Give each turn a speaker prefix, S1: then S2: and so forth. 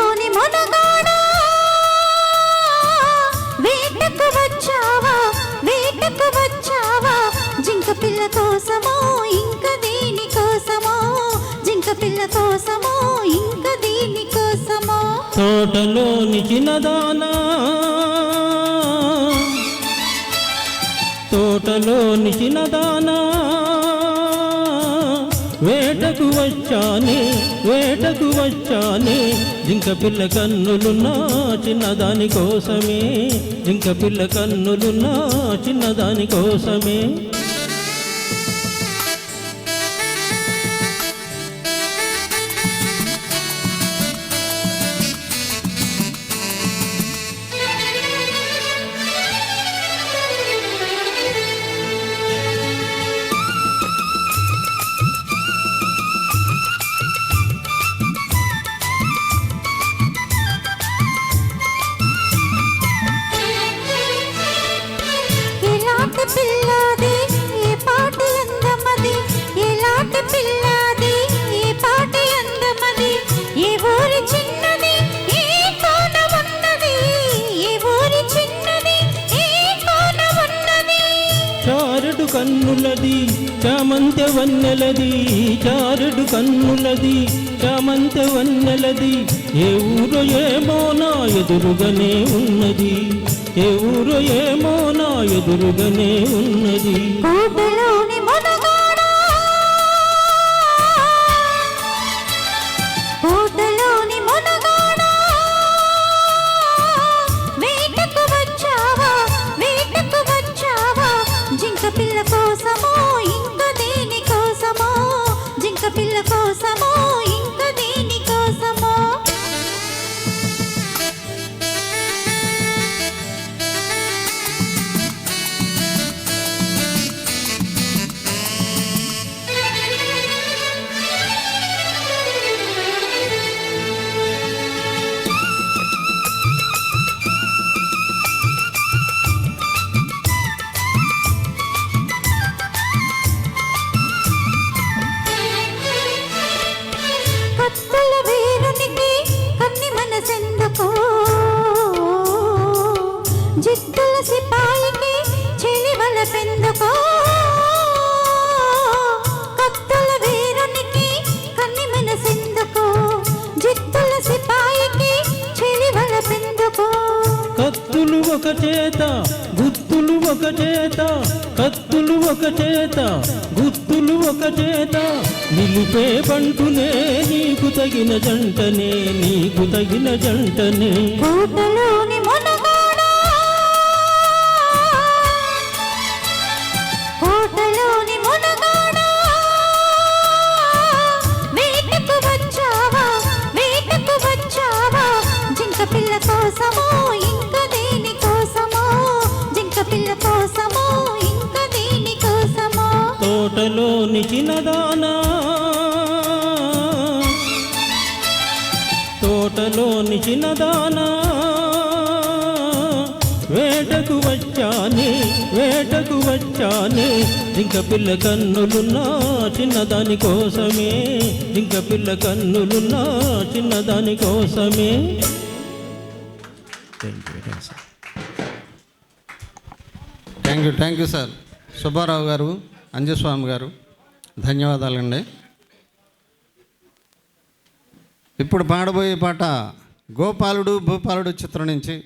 S1: లోని మునగాడా? వేటకు వచ్చావా? వేటకు వచ్చావా? జింక పిల్ల కోసమో ఇంకా దీని కోసమో? జింక పిల్ల కోసమో
S2: ఇంకా దీని కోసమో? తోటలోని చిన్నదానా? తోటలోని చిన్నదానా? వేటకు వచ్చానే వేటకు వచ్చానే. జింక పిల్ల కన్నులున్నా చిన్నదాని కోసమే. జింక పిల్ల కన్నులున్నా చిన్నదాని
S1: కోసమే. కన్నులది చామంత వన్నెలది చారుడు కన్నులది చామంత వన్నెలది ఏ ఊరు ఏమో నా ఎదురుగానే ఉన్నది ఏ ఊరు ఏమో నా ఎదురుగానే ఉన్నది. చేత కత్తులు ఒక చేత గుత్తులు ఒక చేత నిలిపే బంటునే నీకు తగిన జంటనే నీకు తగిన జంటనే.
S2: పిల్ల
S1: కోసం చిన్నదానా. తోటలోని చిన్నదానా. వేటకు వచ్చానే వేటకు వచ్చానే ఇంక పిల్ల కన్నులున్నా చిన్నదాని కోసమే ఇంక పిల్ల కన్నులున్నా చిన్నదాని కోసమే.
S3: Thank you thank you sir Subbarao garu Anjaswamy garu ధన్యవాదాలండి. ఇప్పుడు పాడబోయే పాట గోపాలుడు భూపాలుడు చిత్రం నుంచి